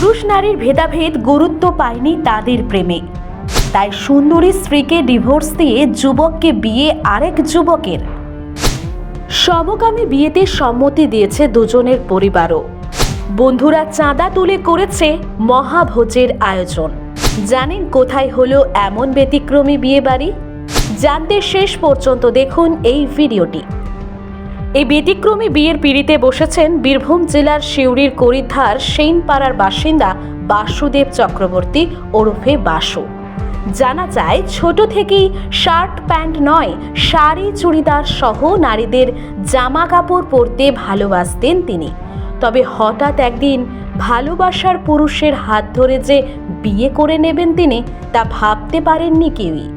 পুরুষ নারীর ভেদাভেদ গুরুত্ব পায়নি তাদের প্রেমে। তাই সুন্দরী স্ত্রীকে ডিভোর্স দিয়ে যুবককে বিয়ে আরেক যুবকের। সমকামী বিয়েতে সম্মতি দিয়েছে দুজনের পরিবারও। বন্ধুরা চাঁদা তুলে করেছে মহাভোজের আয়োজন। জানেন কোথায় হলো এমন ব্যতিক্রমী বিয়ে বাড়ি জানতে শেষ পর্যন্ত দেখুন এই ভিডিওটি। এই ব্যতিক্রমী বিয়ের পিড়িতে বসেছেন বীরভূম জেলার শিউরির করিধার সেইনপাড়ার বাসিন্দা বাসুদেব চক্রবর্তী ওরফে বাসু। জানা যায়, ছোট থেকেই শার্ট প্যান্ট নয়, শাড়ি, চুড়িদার সহ নারীদের জামা কাপড় পরতে ভালোবাসতেন তিনি। তবে হঠাৎ একদিন ভালোবাসার পুরুষের হাত ধরে যে বিয়ে করে নেবেন তিনি, তা ভাবতে পারেননি কেউই।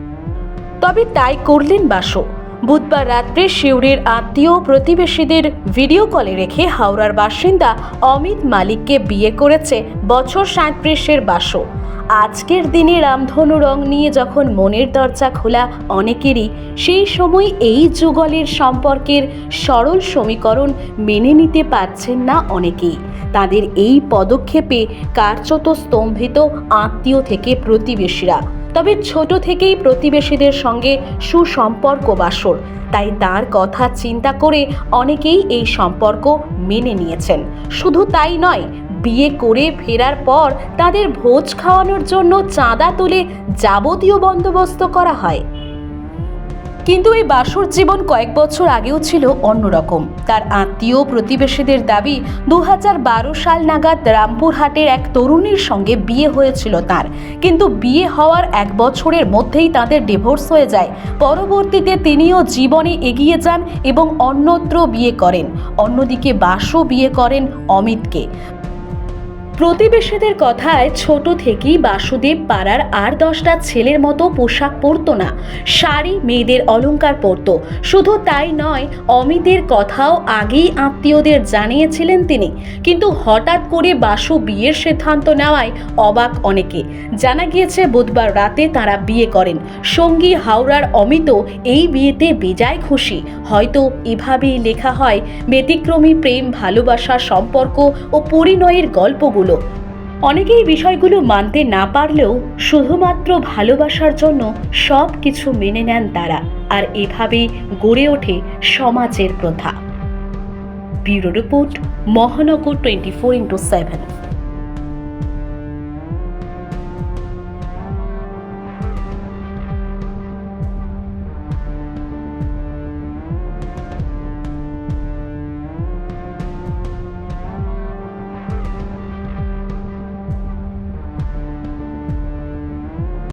তবে তাই করলেন বাসু। বুধবার রাত্রে শিউরির আত্মীয় প্রতিবেশীদের ভিডিও কলে রেখে হাওড়ার বাসিন্দা অমিত মালিককে বিয়ে করেছে বছর সাঁত্রিশের বাসু। আজকের দিনে রামধনু রং নিয়ে যখন মনের দরজা খোলা অনেকেরই, সেই সময় এই যুগলের সম্পর্কের সরল সমীকরণ মেনে নিতে পারছেন না অনেকেই। তাদের এই পদক্ষেপে কার্যত স্তম্ভিত আত্মীয় থেকে প্রতিবেশীরা। তবে ছোট থেকেই প্রতিবেশীদের সঙ্গে সুসম্পর্ক বাসর। তাই তার কথা চিন্তা করে অনেকেই এই সম্পর্ক মেনে নিয়েছেন। শুধু তাই নয়, বিয়ে করে ফেরার পর তাদের ভোজ খাওয়ানোর জন্য চাঁদা তুলে যাবতীয় বন্দোবস্ত করা হয়। কিন্তু এই বাসুর জীবন কয়েক বছর আগেও ছিল অন্যরকম। তার আত্মীয় প্রতিবেশীদের দাবি দু হাজার বারো সাল নাগাদ রামপুরহাটের এক তরুণীর সঙ্গে বিয়ে হয়েছিল তার। কিন্তু বিয়ে হওয়ার এক বছরের মধ্যেই তাদের ডিভোর্স হয়ে যায়। পরবর্তীতে তিনিও জীবনে এগিয়ে যান এবং অন্যত্র বিয়ে করেন। অন্যদিকে বাসও বিয়ে করেন অমিতকে। প্রতিবেশীদের কথায় ছোট থেকেই বাসুদেব পাড়ার আর দশটা ছেলের মতো পোশাক পরতো না। শাড়ি মেয়েদের অলংকার পরতো। শুধু তাই নয়, অমিতের কথাও আগেই আত্মীয়দের জানিয়েছিলেন তিনি। কিন্তু হঠাৎ করে বাসু বিয়ের সিদ্ধান্ত নেওয়ায় অবাক অনেকে। জানা গিয়েছে, বুধবার রাতে তারা বিয়ে করেন। সঙ্গী হাওড়ার অমিত এই বিয়েতে বেজায় খুশি। হয়তো এভাবেই লেখা হয়, ব্যতিক্রমী প্রেম, ভালোবাসা, সম্পর্ক ও পরিণয়ের গল্পগুলো। অনেকেই বিষয়গুলো মানতে না পারলেও শুধুমাত্র ভালোবাসার জন্য সব কিছু মেনে নেন তারা, আর এভাবেই গড়ে ওঠে সমাজের প্রথা। Bureau report Mahanagar twenty four into seven.